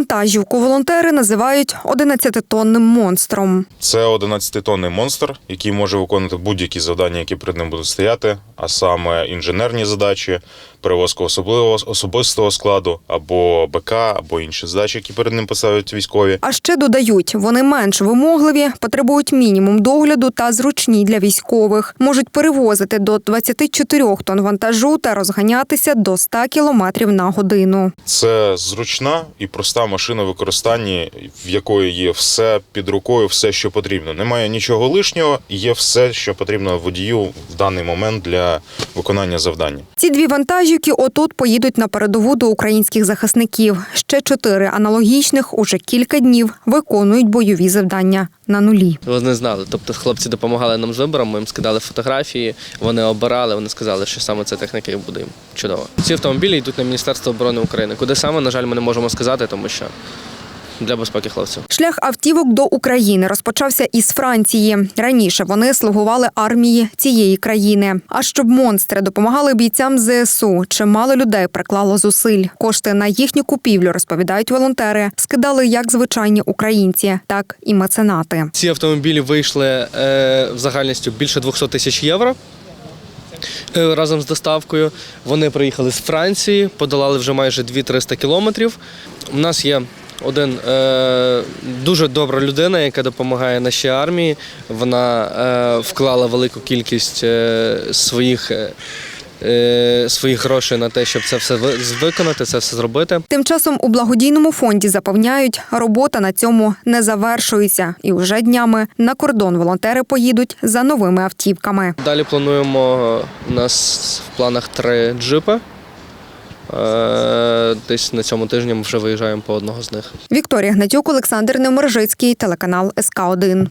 Вантажівку волонтери називають 11-тонним монстром. Це 11-тонний монстр, який може виконувати будь-які завдання, які перед ним будуть стояти, а саме інженерні задачі, перевозка особливого особистого складу або БК, або інші задачі, які перед ним поставлять військові. А ще додають, вони менш вимогливі, потребують мінімум догляду та зручні для військових. Можуть перевозити до 24 тонн вантажу та розганятися до 100 кілометрів на годину. Це зручна і проста машина в використанні, в якої є все під рукою, все, що потрібно. Немає нічого лишнього, є все, що потрібно водію даний момент для виконання завдання. Ці дві вантажівки отут поїдуть на передову до українських захисників. Ще чотири аналогічних уже кілька днів виконують бойові завдання на нулі. Вони знали. Тобто хлопці допомагали нам з вибором, ми їм скидали фотографії, вони обирали, вони сказали, що саме ця техніка їм буде їм чудово. Ці автомобілі йдуть на Міністерство оборони України. Куди саме, на жаль, ми не можемо сказати, тому що для безпеки хлопців. Шлях автівок до України розпочався із Франції. Раніше вони слугували армії цієї країни. А щоб монстри допомагали бійцям ЗСУ, чимало людей приклало зусиль. Кошти на їхню купівлю розповідають волонтери. Скидали як звичайні українці, так і меценати. Ці автомобілі вийшли е, в загальністю більше 200 тисяч євро. е, Разом з доставкою вони приїхали з Франції, подолали вже майже 2-300 кілометрів. У нас є один е, дуже добра людина, яка допомагає нашій армії. Вона е, вклала велику кількість е, своїх, е, е, своїх грошей на те, щоб це все виконати, це все зробити. Тим часом у благодійному фонді запевняють, робота на цьому не завершується, і вже днями на кордон волонтери поїдуть за новими автівками. Далі плануємо у нас в планах три джипи. Е, Десь на цьому тижні ми вже виїжджаємо по одного з них. Вікторія Гнатюк, Олександр Немержицький, телеканал СК 1